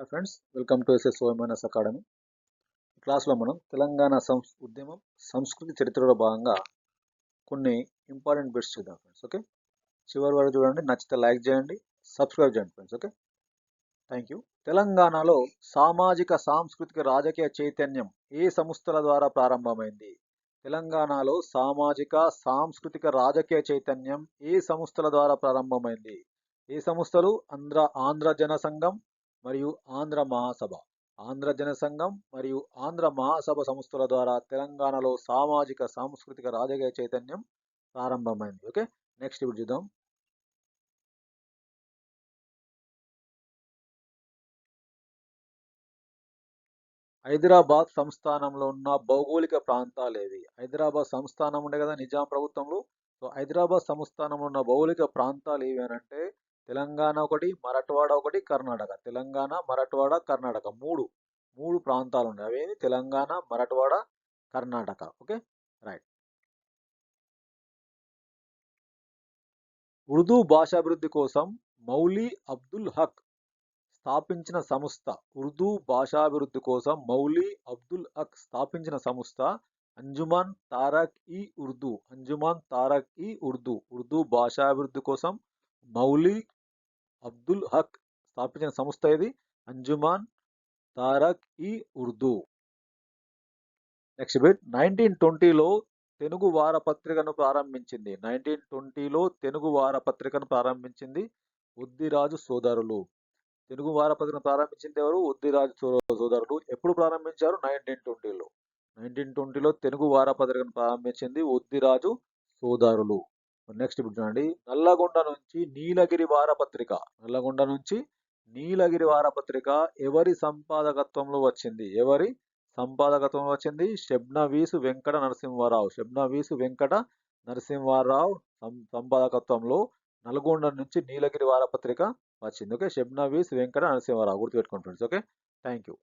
Hi friends. Welcome to SS OMNS academy. క్లాస్లో మనం తెలంగాణ సంస్ ఉద్యమం సంస్కృతి చరిత్రలో భాగంగా కొన్ని ఇంపార్టెంట్ బిట్స్ చూద్దాం ఫ్రెండ్స్ ఓకే? చివరి వరకు చూడండి నచ్చితే లైక్ చేయండి సబ్స్క్రైబ్ చేయండి ఫ్రెండ్స్ ఓకే? Thank you. తెలంగాణలో సామాజిక సాంస్కృతిక రాజకీయ చైతన్యం ఏ సంస్థల ద్వారా ప్రారంభమైంది? తెలంగాణలో సామాజిక సాంస్కృతిక రాజకీయ చైతన్యం ఏ సంస్థల ద్వారా ప్రారంభమైంది? ఏ సంస్థలు? ఆంధ్ర ఆంధ్ర జన సంఘం మరియు ఆంధ్ర మహాసభ ఆంధ్ర జన సంఘం మరియు ఆంధ్ర మహాసభ సంస్థల ద్వారా తెలంగాణలో సామాజిక సాంస్కృతిక రాజకీయ చైతన్యం ప్రారంభమైంది. ఓకే నెక్స్ట్ ఇప్పుడు చూద్దాం. హైదరాబాద్ సంస్థానంలో ఉన్న భౌగోళిక ప్రాంతాలు ఏవి? హైదరాబాద్ సంస్థానం ఉండే కదా నిజాం ప్రభుత్వంలో. సో హైదరాబాద్ సంస్థానంలో ఉన్న భౌగోళిక ప్రాంతాలు ఏవి అని అంటే తెలంగాణ ఒకటి మరాఠవాడ ఒకటి కర్ణాటక. తెలంగాణ మరట్వాడ కర్ణాటక. మూడు మూడు ప్రాంతాలు ఉన్నాయి అవేమి తెలంగాణ మరట్వాడ కర్ణాటక. ఓకే? రైట్. ఉర్దూ భాషాభివృద్ధి కోసం మౌలి అబ్దుల్ హక్ స్థాపించిన సంస్థ. ఉర్దూ భాషాభివృద్ధి కోసం మౌలి అబ్దుల్ హక్ స్థాపించిన సంస్థ. అంజుమాన్ తారక్ ఈ ఉర్దూ. అంజుమాన్ తారక్ ఈ ఉర్దూ. ఉర్దూ భాషాభివృద్ధి కోసం మౌలి అబ్దుల్ హక్ స్థాపించిన సంస్థ ఇది అంజుమాన్ తారక్ ఈ ఉర్దూ. నెక్స్ట్ బిట్ నైన్టీన్ ట్వంటీలో తెలుగు వారపత్రికను ప్రారంభించింది. నైన్టీన్ ట్వంటీలో తెలుగు వారపత్రికను ప్రారంభించింది ఉద్దిరాజు సోదరులు. తెలుగు వారపత్రికను ప్రారంభించింది ఎవరు? ఉద్దిరాజు సోదరులు. ఎప్పుడు ప్రారంభించారు? నైన్టీన్ ట్వంటీలో. నైన్టీన్ ట్వంటీలో తెలుగు వారపత్రికను ప్రారంభించింది ఉద్దిరాజు సోదరులు. నెక్స్ట్ ఇప్పుడు చూడండి. నల్లగొండ నుంచి నీలగిరి వారపత్రిక. నల్లగొండ నుంచి నీలగిరి వారపత్రిక ఎవరి సంపాదకత్వంలో వచ్చింది? ఎవరి సంపాదకత్వంలో వచ్చింది? షబ్నవీసు వెంకట నరసింహారావు. షబ్నవీసు వెంకట నరసింహారావు సంపాదకత్వంలో నల్గొండ నుంచి నీలగిరి వారపత్రిక వచ్చింది. ఓకే? షబ్నవీస్ వెంకట నరసింహారావు గుర్తుపెట్టుకోండి ఫ్రెండ్స్ ఓకే? Thank you